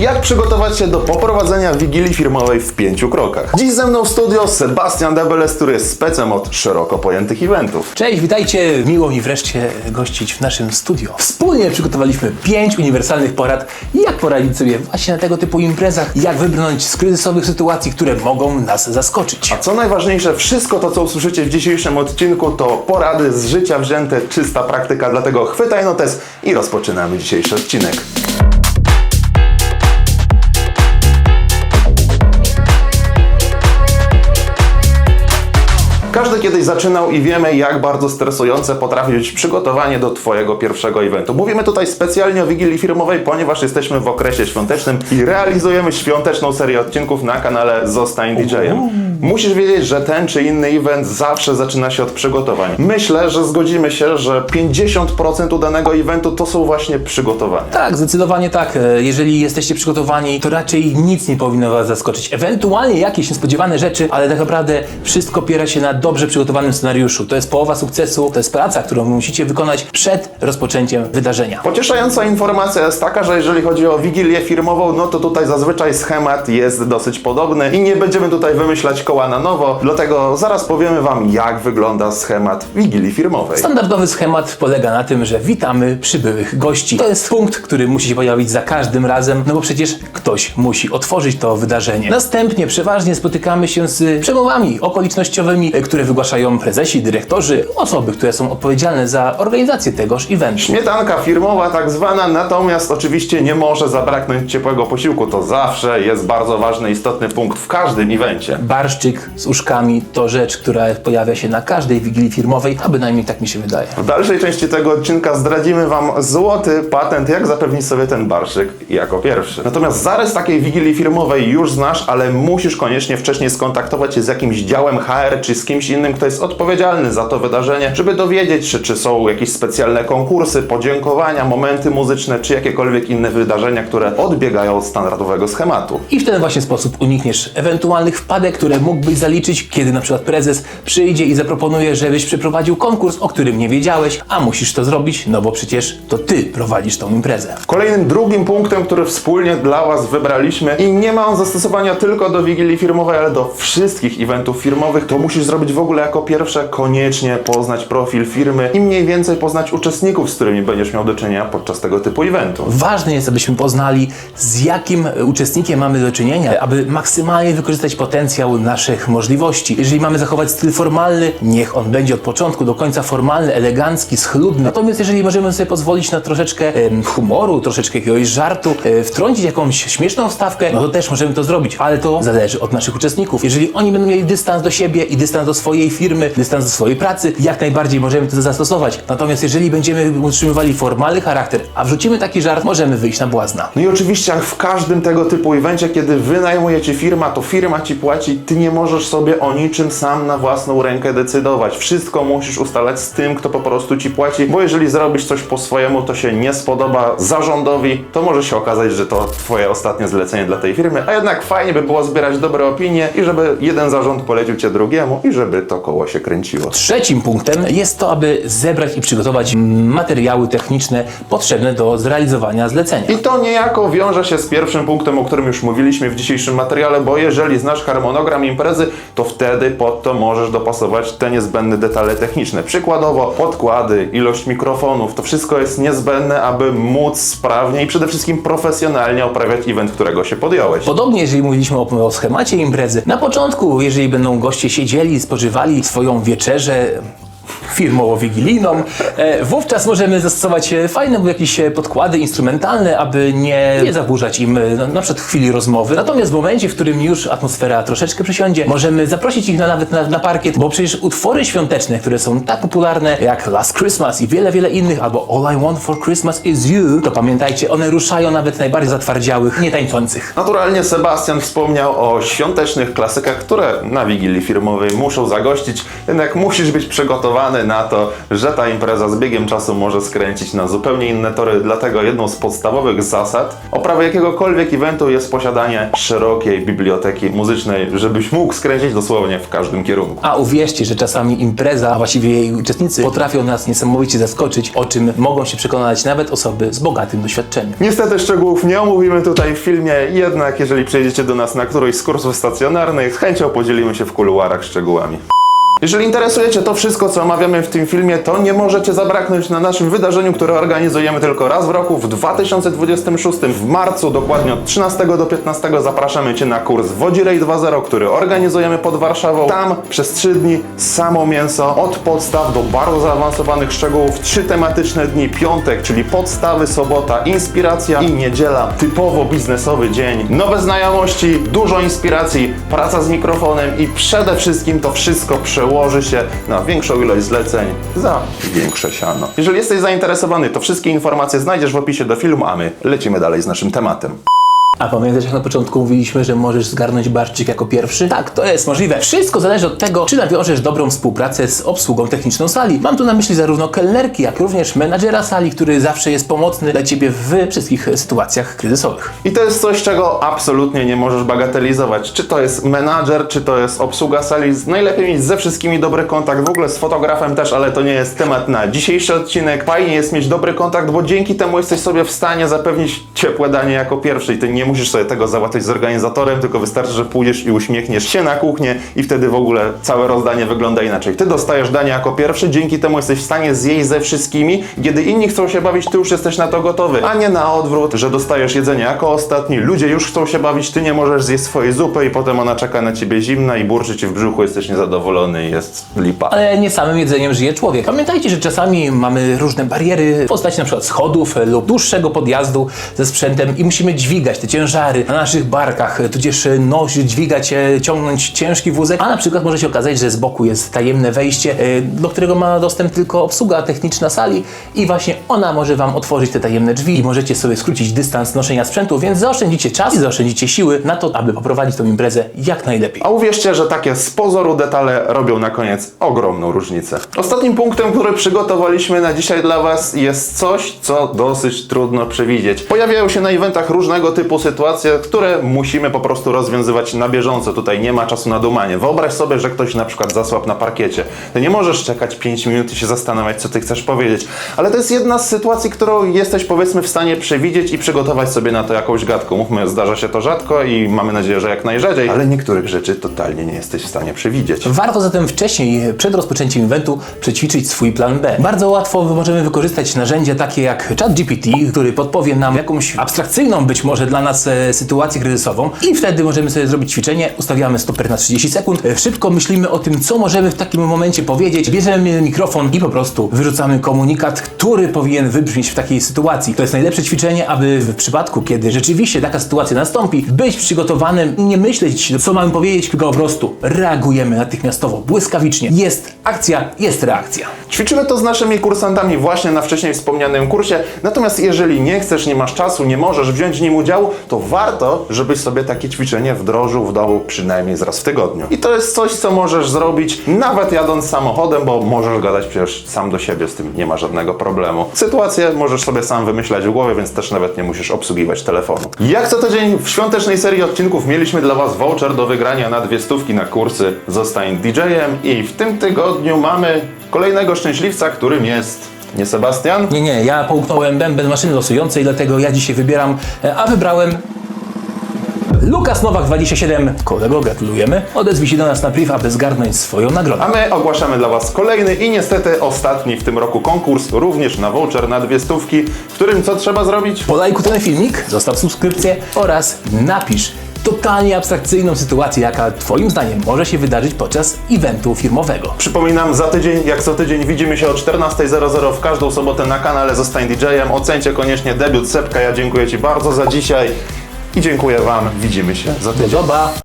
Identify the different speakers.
Speaker 1: Jak przygotować się do poprowadzenia wigilii firmowej w pięciu krokach? Dziś ze mną w studio Sebastian Debeles, który jest specem od szeroko pojętych eventów.
Speaker 2: Cześć, witajcie. Miło mi wreszcie gościć w naszym studio. Wspólnie przygotowaliśmy pięć uniwersalnych porad, jak poradzić sobie właśnie na tego typu imprezach, jak wybrnąć z kryzysowych sytuacji, które mogą nas zaskoczyć.
Speaker 1: A co najważniejsze, wszystko to, co usłyszycie w dzisiejszym odcinku, to porady z życia wzięte, czysta praktyka, dlatego chwytaj notes i rozpoczynamy dzisiejszy odcinek. Każdy kiedyś zaczynał i wiemy, jak bardzo stresujące potrafi być przygotowanie do Twojego pierwszego eventu. Mówimy tutaj specjalnie o Wigilii Firmowej, ponieważ jesteśmy w okresie świątecznym i realizujemy świąteczną serię odcinków na kanale Zostań DJ-em. Musisz wiedzieć, że ten czy inny event zawsze zaczyna się od przygotowań. Myślę, że zgodzimy się, że 50% danego eventu to są właśnie przygotowania.
Speaker 2: Tak, zdecydowanie tak. E, Jeżeli jesteście przygotowani, to raczej nic nie powinno Was zaskoczyć. Ewentualnie jakieś niespodziewane rzeczy, ale tak naprawdę wszystko opiera się na dobrze przygotowanym scenariuszu. To jest połowa sukcesu, to jest praca, którą musicie wykonać przed rozpoczęciem wydarzenia.
Speaker 1: Pocieszająca informacja jest taka, że jeżeli chodzi o wigilię firmową, no to tutaj zazwyczaj schemat jest dosyć podobny i nie będziemy tutaj wymyślać koła na nowo, dlatego zaraz powiemy Wam, jak wygląda schemat wigilii firmowej.
Speaker 2: Standardowy schemat polega na tym, że witamy przybyłych gości. To jest punkt, który musi się pojawić za każdym razem, no bo przecież ktoś musi otworzyć to wydarzenie. Następnie przeważnie spotykamy się z przemowami okolicznościowymi, które wygłaszają prezesi, dyrektorzy, osoby, które są odpowiedzialne za organizację tegoż eventu.
Speaker 1: Śmietanka firmowa tak zwana, natomiast oczywiście nie może zabraknąć ciepłego posiłku. To zawsze jest bardzo ważny, istotny punkt w każdym evencie.
Speaker 2: Z uszkami to rzecz, która pojawia się na każdej wigilii firmowej, a bynajmniej tak mi się wydaje.
Speaker 1: W dalszej części tego odcinka zdradzimy Wam złoty patent, jak zapewnić sobie ten barszyk jako pierwszy. Natomiast zarys takiej wigilii firmowej już znasz, ale musisz koniecznie wcześniej skontaktować się z jakimś działem HR czy z kimś innym, kto jest odpowiedzialny za to wydarzenie, żeby dowiedzieć się, czy są jakieś specjalne konkursy, podziękowania, momenty muzyczne, czy jakiekolwiek inne wydarzenia, które odbiegają od standardowego schematu.
Speaker 2: I w ten właśnie sposób unikniesz ewentualnych wpadek, które mógłbyś zaliczyć, kiedy na przykład prezes przyjdzie i zaproponuje, żebyś przeprowadził konkurs, o którym nie wiedziałeś, a musisz to zrobić, no bo przecież to ty prowadzisz tą imprezę.
Speaker 1: Kolejnym drugim punktem, który wspólnie dla Was wybraliśmy i nie ma on zastosowania tylko do wigilii firmowej, ale do wszystkich eventów firmowych, to musisz zrobić w ogóle jako pierwsze koniecznie poznać profil firmy i mniej więcej poznać uczestników, z którymi będziesz miał do czynienia podczas tego typu eventu.
Speaker 2: Ważne jest, abyśmy poznali, z jakim uczestnikiem mamy do czynienia, aby maksymalnie wykorzystać potencjał naszych możliwości. Jeżeli mamy zachować styl formalny, niech on będzie od początku do końca formalny, elegancki, schludny. Natomiast jeżeli możemy sobie pozwolić na troszeczkę humoru, troszeczkę jakiegoś żartu, e, wtrącić jakąś śmieszną wstawkę, no to też możemy to zrobić, ale to zależy od naszych uczestników. Jeżeli oni będą mieli dystans do siebie i dystans do swojej firmy, dystans do swojej pracy, jak najbardziej możemy to zastosować. Natomiast jeżeli będziemy utrzymywali formalny charakter, a wrzucimy taki żart, możemy wyjść na błazna.
Speaker 1: No i oczywiście jak w każdym tego typu evencie, kiedy wynajmuje Cię firma, to firma Ci płaci, Ty nie możesz sobie o niczym sam na własną rękę decydować. Wszystko musisz ustalać z tym, kto po prostu Ci płaci, bo jeżeli zrobisz coś po swojemu, to się nie spodoba zarządowi, to może się okazać, że to Twoje ostatnie zlecenie dla tej firmy, a jednak fajnie by było zbierać dobre opinie i żeby jeden zarząd polecił Cię drugiemu i żeby to koło się kręciło.
Speaker 2: Trzecim punktem jest to, aby zebrać i przygotować materiały techniczne potrzebne do zrealizowania zlecenia.
Speaker 1: I to niejako wiąże się z pierwszym punktem, o którym już mówiliśmy w dzisiejszym materiale, bo jeżeli znasz harmonogram imprezy, to wtedy pod to możesz dopasować te niezbędne detale techniczne. Przykładowo podkłady, ilość mikrofonów, to wszystko jest niezbędne, aby móc sprawnie i przede wszystkim profesjonalnie oprawiać event, którego się podjąłeś.
Speaker 2: Podobnie, jeżeli mówiliśmy o, o schemacie imprezy, na początku, jeżeli będą goście siedzieli, spożywali swoją wieczerzę, firmowo-wigilijną, e, wówczas możemy zastosować e, fajne jakieś e, podkłady instrumentalne, aby nie, nie zaburzać im e, na, przykład chwili rozmowy. Natomiast w momencie, w którym już atmosfera troszeczkę przysiądzie, możemy zaprosić ich na, nawet na, na parkiet, bo przecież utwory świąteczne, które są tak popularne jak Last Christmas i wiele, wiele innych, albo All I Want for Christmas is You, to pamiętajcie, one ruszają nawet najbardziej zatwardziałych, nietańczących.
Speaker 1: Naturalnie Sebastian wspomniał o świątecznych klasykach, które na wigilii firmowej muszą zagościć, jednak musisz być przygotowany na to, że ta impreza z biegiem czasu może skręcić na zupełnie inne tory, dlatego jedną z podstawowych zasad oprawy jakiegokolwiek eventu jest posiadanie szerokiej biblioteki muzycznej, żebyś mógł skręcić dosłownie w każdym kierunku.
Speaker 2: A uwierzcie, że czasami impreza, a właściwie jej uczestnicy potrafią nas niesamowicie zaskoczyć, o czym mogą się przekonać nawet osoby z bogatym doświadczeniem.
Speaker 1: Niestety szczegółów nie omówimy tutaj w filmie, jednak jeżeli przejdziecie do nas na któryś z kursów stacjonarnych, z chęcią podzielimy się w kuluarach szczegółami. Jeżeli interesuje Cię to wszystko, co omawiamy w tym filmie, to nie możecie zabraknąć na naszym wydarzeniu, które organizujemy tylko raz w roku, w 2026. W marcu, dokładnie od 13 do 15 zapraszamy Cię na kurs Wodzirej 2.0, który organizujemy pod Warszawą. Tam przez 3 dni samo mięso, od podstaw do bardzo zaawansowanych szczegółów, trzy tematyczne dni, piątek, czyli podstawy, sobota, inspiracja i niedziela, typowo biznesowy dzień. Nowe znajomości, dużo inspiracji, praca z mikrofonem i przede wszystkim to wszystko przełoży się na większą ilość zleceń za większe siano. Jeżeli jesteś zainteresowany, to wszystkie informacje znajdziesz w opisie do filmu, a my lecimy dalej z naszym tematem.
Speaker 2: A pamiętasz, jak na początku mówiliśmy, że możesz zgarnąć barszczyk jako pierwszy? Tak, to jest możliwe. Wszystko zależy od tego, czy nawiążesz dobrą współpracę z obsługą techniczną sali. Mam tu na myśli zarówno kelnerki, jak również menadżera sali, który zawsze jest pomocny dla Ciebie w wszystkich sytuacjach kryzysowych.
Speaker 1: I to jest coś, czego absolutnie nie możesz bagatelizować. Czy to jest menadżer, czy to jest obsługa sali. Najlepiej mieć ze wszystkimi dobry kontakt, w ogóle z fotografem też, ale to nie jest temat na dzisiejszy odcinek. Fajnie jest mieć dobry kontakt, bo dzięki temu jesteś sobie w stanie zapewnić ciepłe danie jako pierwszy i ty nie musisz sobie tego załatwiać z organizatorem, tylko wystarczy, że pójdziesz i uśmiechniesz się na kuchnię i wtedy w ogóle całe rozdanie wygląda inaczej. Ty dostajesz danie jako pierwszy, dzięki temu jesteś w stanie zjeść ze wszystkimi. Kiedy inni chcą się bawić, ty już jesteś na to gotowy, a nie na odwrót, że dostajesz jedzenie jako ostatni, ludzie już chcą się bawić, ty nie możesz zjeść swojej zupy i potem ona czeka na ciebie zimna i burczy ci w brzuchu, jesteś niezadowolony i jest lipa.
Speaker 2: Ale nie samym jedzeniem żyje człowiek. Pamiętajcie, że czasami mamy różne bariery w postaci na przykład schodów lub dłuższego podjazdu ze sprzętem i musimy dźwigać te ciężary na naszych barkach, tudzież nosić, dźwigać, e, ciągnąć ciężki wózek, a na przykład może się okazać, że z boku jest tajemne wejście, e, do którego ma dostęp tylko obsługa techniczna sali i właśnie ona może Wam otworzyć te tajemne drzwi i możecie sobie skrócić dystans noszenia sprzętu, więc zaoszczędzicie czas i zaoszczędzicie siły na to, aby poprowadzić tą imprezę jak najlepiej.
Speaker 1: A uwierzcie, że takie z pozoru detale robią na koniec ogromną różnicę. Ostatnim punktem, który przygotowaliśmy na dzisiaj dla Was jest coś, co dosyć trudno przewidzieć. Pojawiają się na eventach różnego typu sytuacje, które musimy po prostu rozwiązywać na bieżąco. Tutaj nie ma czasu na dumanie. Wyobraź sobie, że ktoś na przykład zasłab na parkiecie. Ty nie możesz czekać 5 minut i się zastanawiać, co Ty chcesz powiedzieć. Ale to jest jedna z sytuacji, którą jesteś powiedzmy w stanie przewidzieć i przygotować sobie na to jakąś gadkę. Mówmy, zdarza się to rzadko i mamy nadzieję, że jak najrzadziej, ale niektórych rzeczy totalnie nie jesteś w stanie przewidzieć.
Speaker 2: Warto zatem wcześniej, przed rozpoczęciem eventu, przećwiczyć swój plan B. Bardzo łatwo możemy wykorzystać narzędzia takie jak ChatGPT, który podpowie nam jakąś abstrakcyjną być może dla nas e, sytuację kryzysową i wtedy możemy sobie zrobić ćwiczenie, ustawiamy stoper na 30 sekund, e, szybko myślimy o tym, co możemy w takim momencie powiedzieć, bierzemy mikrofon i po prostu wyrzucamy komunikat, który powinien wybrzmieć w takiej sytuacji. To jest najlepsze ćwiczenie, aby w przypadku, kiedy rzeczywiście taka sytuacja nastąpi, być przygotowanym i nie myśleć, co mamy powiedzieć, tylko po prostu reagujemy natychmiastowo, błyskawicznie. Jest akcja, jest reakcja.
Speaker 1: Ćwiczymy to z naszymi kursantami właśnie na wcześniej wspomnianym kursie. Natomiast jeżeli nie chcesz, nie masz czasu, nie możesz wziąć w nim udziału, to warto, żebyś sobie takie ćwiczenie wdrożył w domu przynajmniej raz w tygodniu. I to jest coś, co możesz zrobić nawet jadąc samochodem, bo możesz gadać przecież sam do siebie, z tym nie ma żadnego problemu. Sytuację możesz sobie sam wymyślać w głowie, więc też nawet nie musisz obsługiwać telefonu. Jak co tydzień w świątecznej serii odcinków mieliśmy dla Was voucher do wygrania na dwie stówki na kursy Zostań DJ-em i w tym tygodniu mamy kolejnego szczęśliwca, którym jest nie Sebastian?
Speaker 2: Nie, nie, ja połknąłem bęben maszyny losującej, dlatego ja dzisiaj wybieram, e, a wybrałem Lukas Nowak 27. Kolego, gratulujemy. Odezwij się do nas na priv, aby zgarnąć swoją nagrodę.
Speaker 1: A my ogłaszamy dla Was kolejny i niestety ostatni w tym roku konkurs, również na voucher na dwie stówki, w którym co trzeba zrobić?
Speaker 2: Polajku ten filmik, zostaw subskrypcję oraz napisz totalnie abstrakcyjną sytuację, jaka Twoim zdaniem może się wydarzyć podczas eventu firmowego.
Speaker 1: Przypominam, za tydzień, jak co tydzień, widzimy się o 14.00 w każdą sobotę na kanale Zostań DJ-em. Ocencie koniecznie debiut Sepka. Ja dziękuję Ci bardzo za dzisiaj i dziękuję Wam. Widzimy się za
Speaker 2: Do
Speaker 1: tydzień.
Speaker 2: zoba!